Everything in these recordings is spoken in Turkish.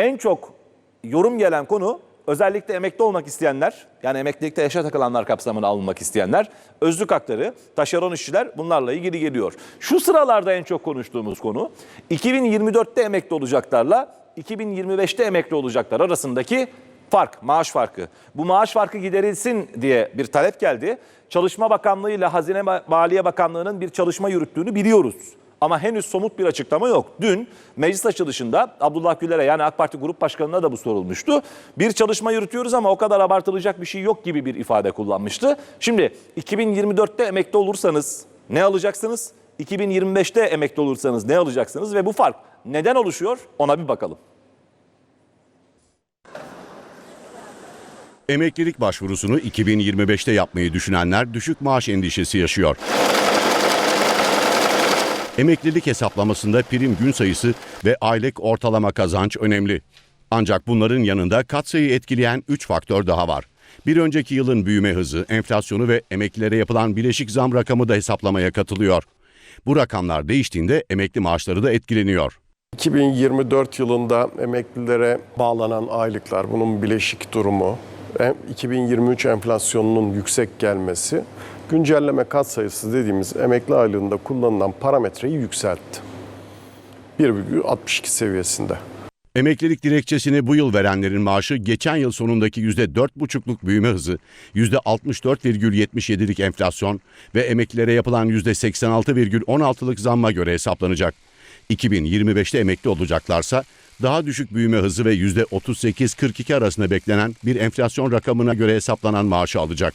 En çok yorum gelen konu özellikle emekli olmak isteyenler, yani emeklilikte yaşa takılanlar kapsamına alınmak isteyenler, özlük hakları, taşeron işçiler bunlarla ilgili geliyor. Şu sıralarda en çok konuştuğumuz konu 2024'te emekli olacaklarla 2025'te emekli olacaklar arasındaki fark, maaş farkı. Bu maaş farkı giderilsin diye bir talep geldi. Çalışma Bakanlığı ile Hazine Ma- Maliye Bakanlığı'nın bir çalışma yürüttüğünü biliyoruz. Ama henüz somut bir açıklama yok. Dün meclis açılışında Abdullah Güler'e yani AK Parti Grup Başkanı'na da bu sorulmuştu. Bir çalışma yürütüyoruz ama o kadar abartılacak bir şey yok gibi bir ifade kullanmıştı. Şimdi 2024'te emekli olursanız ne alacaksınız? 2025'te emekli olursanız ne alacaksınız? Ve bu fark neden oluşuyor? Ona bir bakalım. Emeklilik başvurusunu 2025'te yapmayı düşünenler düşük maaş endişesi yaşıyor. Emeklilik hesaplamasında prim gün sayısı ve aylık ortalama kazanç önemli. Ancak bunların yanında katsayı etkileyen 3 faktör daha var. Bir önceki yılın büyüme hızı, enflasyonu ve emeklilere yapılan bileşik zam rakamı da hesaplamaya katılıyor. Bu rakamlar değiştiğinde emekli maaşları da etkileniyor. 2024 yılında emeklilere bağlanan aylıklar, bunun bileşik durumu, 2023 enflasyonunun yüksek gelmesi, güncelleme katsayısı dediğimiz emekli aylığında kullanılan parametreyi yükseltti. 1,62 seviyesinde. Emeklilik dilekçesini bu yıl verenlerin maaşı geçen yıl sonundaki %4,5'luk büyüme hızı, %64,77'lik enflasyon ve emeklilere yapılan %86,16'lık zamma göre hesaplanacak. 2025'te emekli olacaklarsa daha düşük büyüme hızı ve %38-42 arasında beklenen bir enflasyon rakamına göre hesaplanan maaşı alacak.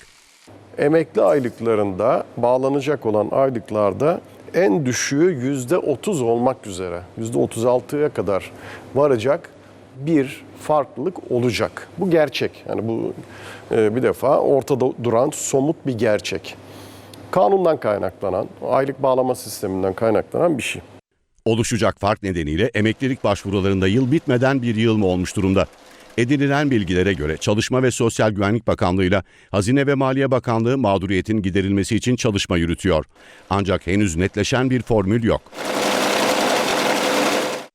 Emekli aylıklarında bağlanacak olan aylıklarda en düşüğü %30 olmak üzere %36'ya kadar varacak bir farklılık olacak. Bu gerçek. Yani bu e, bir defa ortada duran somut bir gerçek. Kanundan kaynaklanan, aylık bağlama sisteminden kaynaklanan bir şey. Oluşacak fark nedeniyle emeklilik başvurularında yıl bitmeden bir yığılma olmuş durumda. Edinilen bilgilere göre Çalışma ve Sosyal Güvenlik Bakanlığı ile Hazine ve Maliye Bakanlığı mağduriyetin giderilmesi için çalışma yürütüyor. Ancak henüz netleşen bir formül yok.